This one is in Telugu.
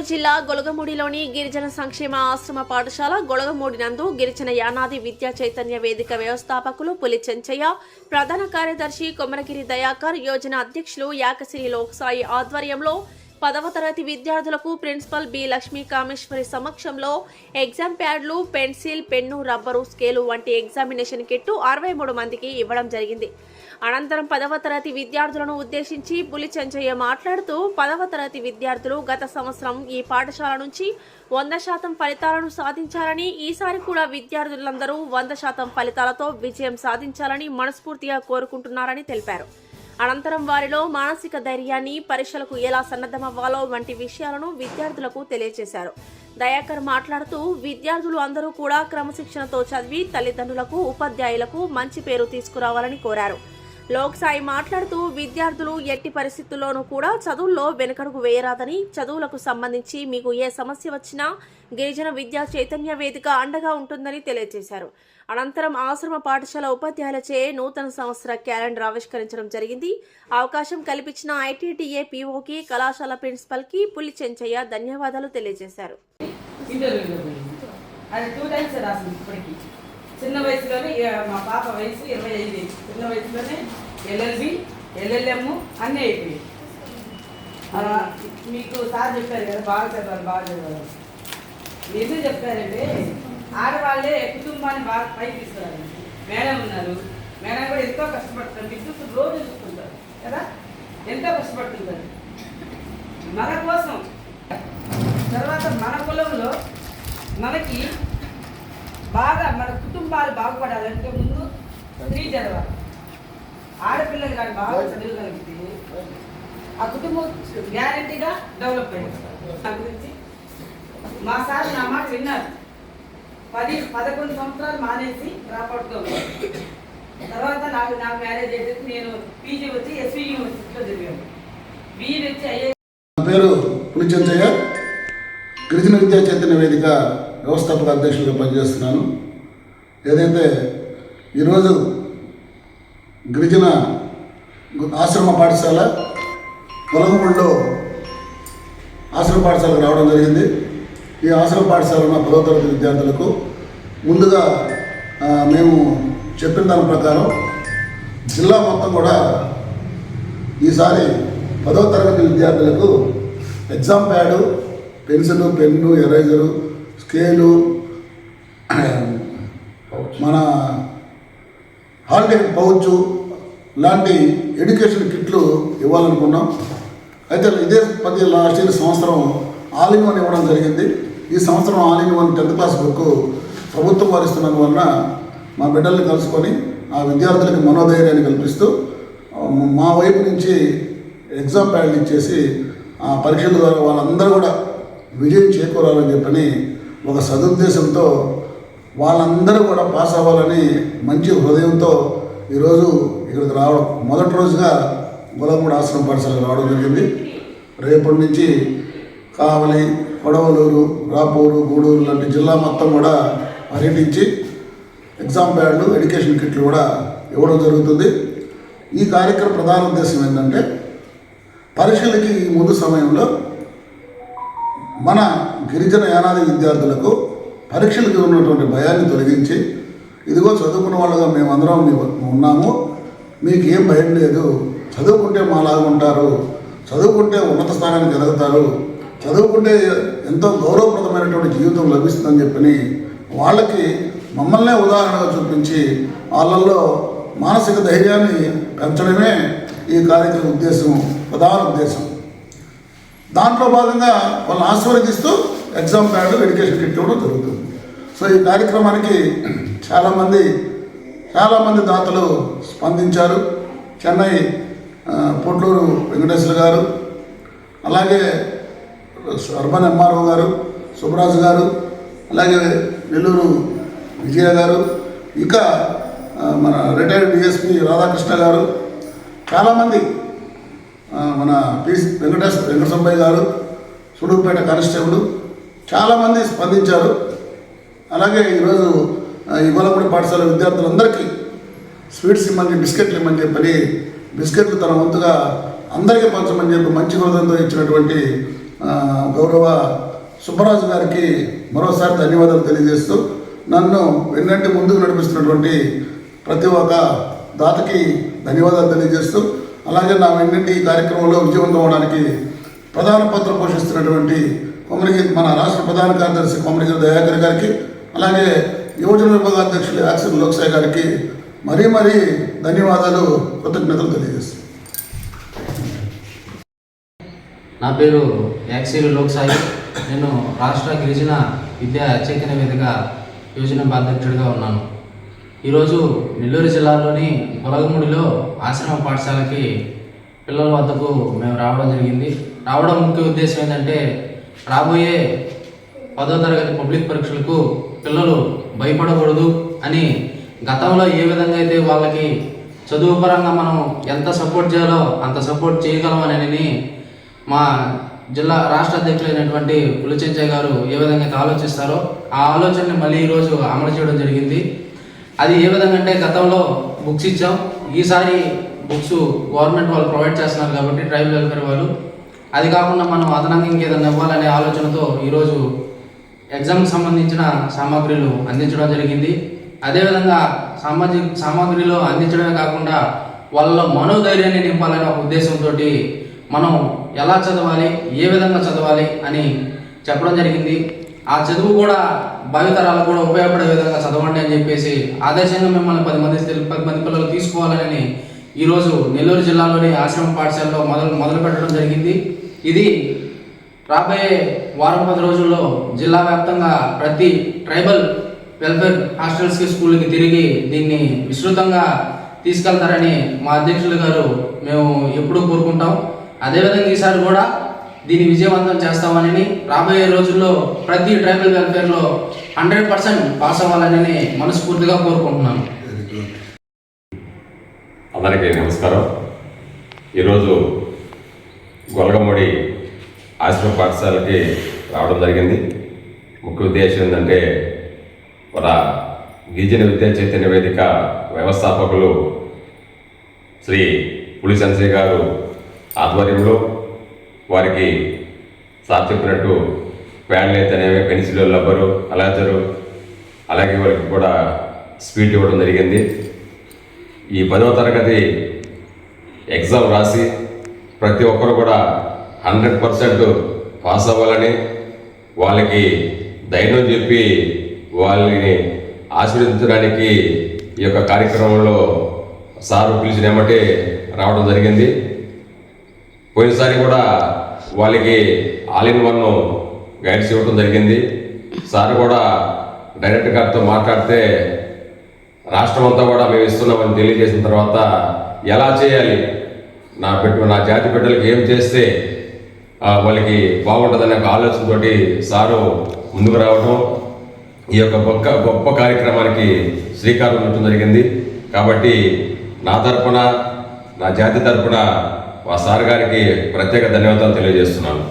నెల్లూరు జిల్లా గొలగమూడిలోని గిరిజన సంక్షేమ ఆశ్రమ పాఠశాల గొలగమూడి నందు గిరిజన యానాది విద్యా చైతన్య వేదిక వ్యవస్థాపకులు పులి చెంచయ్య ప్రధాన కార్యదర్శి కొమరగిరి దయాకర్ యోజన అధ్యక్షులు యాకసిరి లోక్సాయి ఆధ్వర్యంలో పదవ తరగతి విద్యార్థులకు ప్రిన్సిపల్ బి లక్ష్మీ కామేశ్వరి సమక్షంలో ఎగ్జామ్ ప్యాడ్లు పెన్సిల్ పెన్ను రబ్బరు స్కేలు వంటి ఎగ్జామినేషన్ కిట్టు అరవై మూడు మందికి ఇవ్వడం జరిగింది. అనంతరం పదవ తరగతి విద్యార్థులను ఉద్దేశించి పులి చెంచయ్య మాట్లాడుతూ పదవ తరగతి విద్యార్థులు గత సంవత్సరం ఈ పాఠశాల నుంచి వంద శాతం ఫలితాలను సాధించాలని ఈసారి కూడా విద్యార్థులందరూ వంద శాతం ఫలితాలతో విజయం సాధించాలని మనస్ఫూర్తిగా కోరుకుంటున్నారని తెలిపారు. అనంతరం వారిలో మానసిక ధైర్యాన్ని పరీక్షలకు ఎలా సన్నద్ధమవ్వాలో వంటి విషయాలను విద్యార్థులకు తెలియజేశారు. దయాకర్ మాట్లాడుతూ విద్యార్థులు అందరూ కూడా క్రమశిక్షణతో చదివి తల్లిదండ్రులకు ఉపాధ్యాయులకు మంచి పేరు తీసుకురావాలని కోరారు. లోక్సాయి మాట్లాడుతూ విద్యార్థులు ఎట్టి పరిస్థితుల్లోనూ కూడా చదువుల్లో వెనుకడుగు వేయరాదని చదువులకు సంబంధించి మీకు ఏ సమస్య వచ్చినా గిరిజన విద్యా చైతన్య వేదిక అండగా ఉంటుందని తెలియజేశారు. అనంతరం ఆశ్రమ పాఠశాల ఉపాధ్యాయులచే నూతన సంవత్సర క్యాలెండర్ ఆవిష్కరించడం జరిగింది. అవకాశం కల్పించిన ఐటీటీఏ పీఓకి కళాశాల ప్రిన్సిపల్కి పులి చెంచయ్య ధన్యవాదాలు తెలియజేశారు. అది టూ టైమ్స్ రాసింది చిన్న వయసులోనే మా పాప వయసు ఇరవై ఐదు. చిన్న వయసులోనే ఎల్ఎల్బి ఎల్ఎల్ఎం అన్నీ అయిపోయాయి. మీకు సార్ చెప్పారు కదా బాగా చదవాలి బాగా చదవాలి ఎందుకు చెప్పారంటే ఆడవాళ్ళే కుటుంబాన్ని బాగా పైకి తీసుకురాలి మేడం ఉన్నారు. మేడం కూడా ఎంతో కష్టపడతారు. విద్యుత్ రోజు చూసుకుంటారు కదా? ఎంతో కష్టపడుతుంటారు. మన కోసం తర్వాత మన కులంలో మనకి బాగా మన కుటుంబాలు బాగుపడాలంటే ముందు స్త్రీ చదవాలి ఆడపిల్లలు కానీ బాగా చదవగలిగితే ఆ కుటుంబం గ్యారంటీగా డెవలప్ అయింది. దాని గురించి మా సార్ నా మాట విన్నారు. పది పదకొండు సంవత్సరాలు మానేసి డ్రాప్అవుట్గా తర్వాత నాకు నాకు మ్యారేజ్ చేసేసి నేను పీజీ వచ్చి ఎస్వి యూనివర్సిటీలో చదివాను. బీఈ వచ్చి ఐఏ పేరు పులిచంచయ్య. గిరిజన విద్యా చైతన్య వేదిక వ్యవస్థాపక అధ్యక్షులుగా పనిచేస్తున్నాను. ఏదైతే ఈరోజు గిరిజన ఆశ్రమ పాఠశాల పొలగముడిలో ఆశ్రమ పాఠశాలకు రావడం జరిగింది. ఈ ఆశ్రమ పాఠశాల ఉన్న పదో తరగతి విద్యార్థులకు ముందుగా మేము చెప్పిన దాని ప్రకారం జిల్లా మొత్తం కూడా ఈసారి పదో తరగతి విద్యార్థులకు exam pad pencil pen eraser scale మన హాల్ టికెట్ పౌచ్ లాంటి ఎడ్యుకేషన్ కిట్లు ఇవ్వాలనుకున్నాం. అయితే ఇదే పది లాస్ట్ ఇయర్ సంవత్సరం ఆల్ ఇన్ వన్ ఇవ్వడం జరిగింది. ఈ సంవత్సరం all in one tenth class book ప్రభుత్వం వారిస్తున్నందువలన మా బిడ్డల్ని కలుసుకొని ఆ విద్యార్థులకి మనోధైర్యాన్ని కల్పిస్తూ మా వైపు నుంచి ఎగ్జామ్ ప్యాడ్లు ఇచ్చేసి ఆ పరీక్షల ద్వారా వాళ్ళందరూ కూడా విజయం చేకూరాలని చెప్పని ఒక సదుద్దేశంతో వాళ్ళందరూ కూడా పాస్ అవ్వాలని మంచి హృదయంతో ఈరోజు ఇక్కడికి రావడం. మొదటి రోజుగా గులమూడు ఆశ్రమ పాఠశాలకు రావడం జరిగింది. రేపటి నుంచి కావలి కొడవలూరు రాపూరు గూడూరు లాంటి జిల్లా మొత్తం కూడా పర్యటించి ఎగ్జామ్ ప్యాడ్లు ఎడ్యుకేషన్ కిట్లు కూడా ఇవ్వడం జరుగుతుంది. ఈ కార్యక్రమ ప్రధాన ఉద్దేశం ఏంటంటే పరీక్షలకి ముందు సమయంలో మన గిరిజన యానాది విద్యార్థులకు పరీక్షలకు ఉన్నటువంటి భయాన్ని తొలగించి ఇదిగో చదువుకున్న వాళ్ళగా మేమందరం మీ ఉన్నాము మీకు ఏం భయం లేదు చదువుకుంటే మాలాగా ఉంటారు చదువుకుంటే ఉన్నత స్థానానికి ఎదుగుతారు చదువుకుంటే ఎంతో గౌరవప్రదమైనటువంటి జీవితం లభిస్తుందని చెప్పని వాళ్ళకి మమ్మల్నే ఉదాహరణగా చూపించి వాళ్ళల్లో మానసిక ధైర్యాన్ని పెంచడమే ఈ కార్యక్రమ ఉద్దేశం ప్రధాన ఉద్దేశం. దాంట్లో భాగంగా వాళ్ళని ఆశీర్వదిస్తూ ఎగ్జామ్ ప్యాడ్ ఎడ్యుకేషన్ కిట్ ఇవ్వడం జరుగుతుంది. సో ఈ కార్యక్రమానికి చాలామంది చాలామంది దాతలు స్పందించారు. చెన్నై పొట్లూరు వెంకటేశ్వర గారు అలాగే అర్బన్ ఎంఆర్ఓ గారు సుబ్రాజు గారు అలాగే నెల్లూరు విజయ గారు ఇంకా మన రిటైర్డ్ డిఎస్పి రాధాకృష్ణ గారు చాలామంది మన పి వెంకటేశ్వర వెంకటసంబయ్య గారు సుడుపేట కానిస్టేబుల్ చాలామంది స్పందించారు. అలాగే ఈరోజు ఆ, పాఠశాల విద్యార్థులందరికీ స్వీట్స్ ఇమ్మని బిస్కెట్లు ఇమ్మని చెప్పని బిస్కెట్లు తన వంతుగా అందరికీ పంచమని చెప్పి మంచి హృదయంతో ఇచ్చినటువంటి గౌరవ సుబ్బరాజు గారికి మరోసారి ధన్యవాదాలు తెలియజేస్తూ నన్ను వెన్నంటి ముందుకు నడిపిస్తున్నటువంటి ప్రతి ఒక్క దాతకి ధన్యవాదాలు తెలియజేస్తూ అలాగే నా వెన్నంటి ఈ కార్యక్రమంలో విజయవంతం అవడానికి ప్రధాన పాత్ర పోషిస్తున్నటువంటి కొమరగిరి మన రాష్ట్ర ప్రధాన కార్యదర్శి కొమరగిరి దయాకర్ గారికి అలాగే యువజన విభాగ అధ్యక్షులు యాక్సిన్ లోక్సాయ్ గారికి మరీ మరీ ధన్యవాదాలు కృతజ్ఞతలు తెలియజేస్తాను నా పేరు యాక్సిల్ లోక్సాయి. నేను రాష్ట్ర గిరిజన విద్యా చైతన్య వేదిక యోజన అధ్యక్షుడిగా ఉన్నాను. ఈరోజు నెల్లూరు జిల్లాలోని కొలగముడిలో ఆశ్రమ పాఠశాలకి పిల్లల వద్దకు మేము రావడం జరిగింది. రావడం ముఖ్య ఉద్దేశం ఏంటంటే రాబోయే పదో తరగతి పబ్లిక్ పరీక్షలకు పిల్లలు భయపడకూడదు అని గతంలో ఏ విధంగా అయితే వాళ్ళకి చదువు పరంగా మనం ఎంత సపోర్ట్ చేయాలో అంత సపోర్ట్ చేయగలం మా జిల్లా రాష్ట్ర అధ్యక్షులైనటువంటి పులిచెంచయ్య గారు ఏ విధంగా అయితే ఆలోచిస్తారో ఆ ఆలోచనని మళ్ళీ ఈరోజు అమలు చేయడం జరిగింది. అది ఏ విధంగా అంటే గతంలో బుక్స్ ఇచ్చాం. ఈసారి బుక్స్ గవర్నమెంట్ వాళ్ళు ప్రొవైడ్ చేస్తున్నారు కాబట్టి ట్రైబల్ వెల్ఫేర్ వాళ్ళు అది కాకుండా మనం అదనంగా ఇంకేదైనా ఇవ్వాలనే ఆలోచనతో ఈరోజు ఎగ్జామ్కి సంబంధించిన సామాగ్రిలు అందించడం జరిగింది. అదేవిధంగా సామాజిక సామాగ్రిలో అందించడమే కాకుండా వాళ్ళ మనోధైర్యాన్ని నింపాలనే ఒక ఉద్దేశంతో మనం ఎలా చదవాలి ఏ విధంగా చదవాలి అని చెప్పడం జరిగింది. ఆ చదువు కూడా భావితరాలకు కూడా ఉపయోగపడే విధంగా చదవండి అని చెప్పేసి ఆదేశంగా మిమ్మల్ని పది మంది పది మంది పిల్లలు తీసుకోవాలని ఈరోజు నెల్లూరు జిల్లాలోని ఆశ్రమ పాఠశాలలో మొదలు మొదలు పెట్టడం జరిగింది. ఇది రాబోయే వారం పది రోజుల్లో జిల్లా వ్యాప్తంగా ప్రతి ట్రైబల్ వెల్ఫేర్ హాస్టల్స్కి స్కూల్కి తిరిగి దీన్ని విస్తృతంగా తీసుకెళ్తారని మా అధ్యక్షులు గారు మేము ఎప్పుడూ కోరుకుంటాం. అదేవిధంగా ఈసారి కూడా దీన్ని విజయవంతం చేస్తామని రాబోయే రోజుల్లో ప్రతి ట్రైబల్ వెల్ఫేర్లో హండ్రెడ్ పర్సెంట్ పాస్ అవ్వాలని మనస్ఫూర్తిగా కోరుకుంటున్నాను. అందరికీ నమస్కారం. ఈరోజు గొలగముడి ఆశ్రమ పాఠశాలకి రావడం జరిగింది. ముఖ్య ఉద్దేశం ఏంటంటే మన గిరిజన విద్యా చైతన్య వేదిక వ్యవస్థాపకులు శ్రీ పులిసన్సే గారు ఆధ్వర్యంలో వారికి సార్ చెప్పినట్టు అయితే అయితేనేవి పెన్సిల్ రబ్బరు అలాజరు అలాగే వారికి కూడా స్వీట్ ఇవ్వడం జరిగింది. ఈ పదవ తరగతి ఎగ్జామ్ రాసి ప్రతి ఒక్కరు కూడా హండ్రెడ్ పర్సెంట్ పాస్ అవ్వాలని వాళ్ళకి ధైర్యం చెప్పి వాళ్ళని ఆశీర్వదించడానికి ఈ యొక్క కార్యక్రమంలో సారు పిలిచిన ఏమంటే రావడం జరిగింది. పోయినసారి కూడా వాళ్ళకి ఆల్ ఇన్ వన్ గైడ్స్ ఇవ్వడం జరిగింది. సార్ కూడా డైరెక్ట్ గారితో మాట్లాడితే రాష్ట్రం అంతా కూడా మేము ఇస్తున్నామని తెలియజేసిన తర్వాత ఎలా చేయాలి? నా బిడ్డ నా జాతి బిడ్డలకి ఏం చేస్తే ఆ, వాళ్ళకి బాగుంటుందనే ఒక ఆలోచనతోటి సారు ముందుకు రావడం ఈ యొక్క గొప్ప గొప్ప కార్యక్రమానికి శ్రీకారం చుట్టడం జరిగింది. కాబట్టి నా తరపున నా జాతి తరపున మా సార్ గారికి ప్రత్యేక ధన్యవాదాలు తెలియజేస్తున్నాను.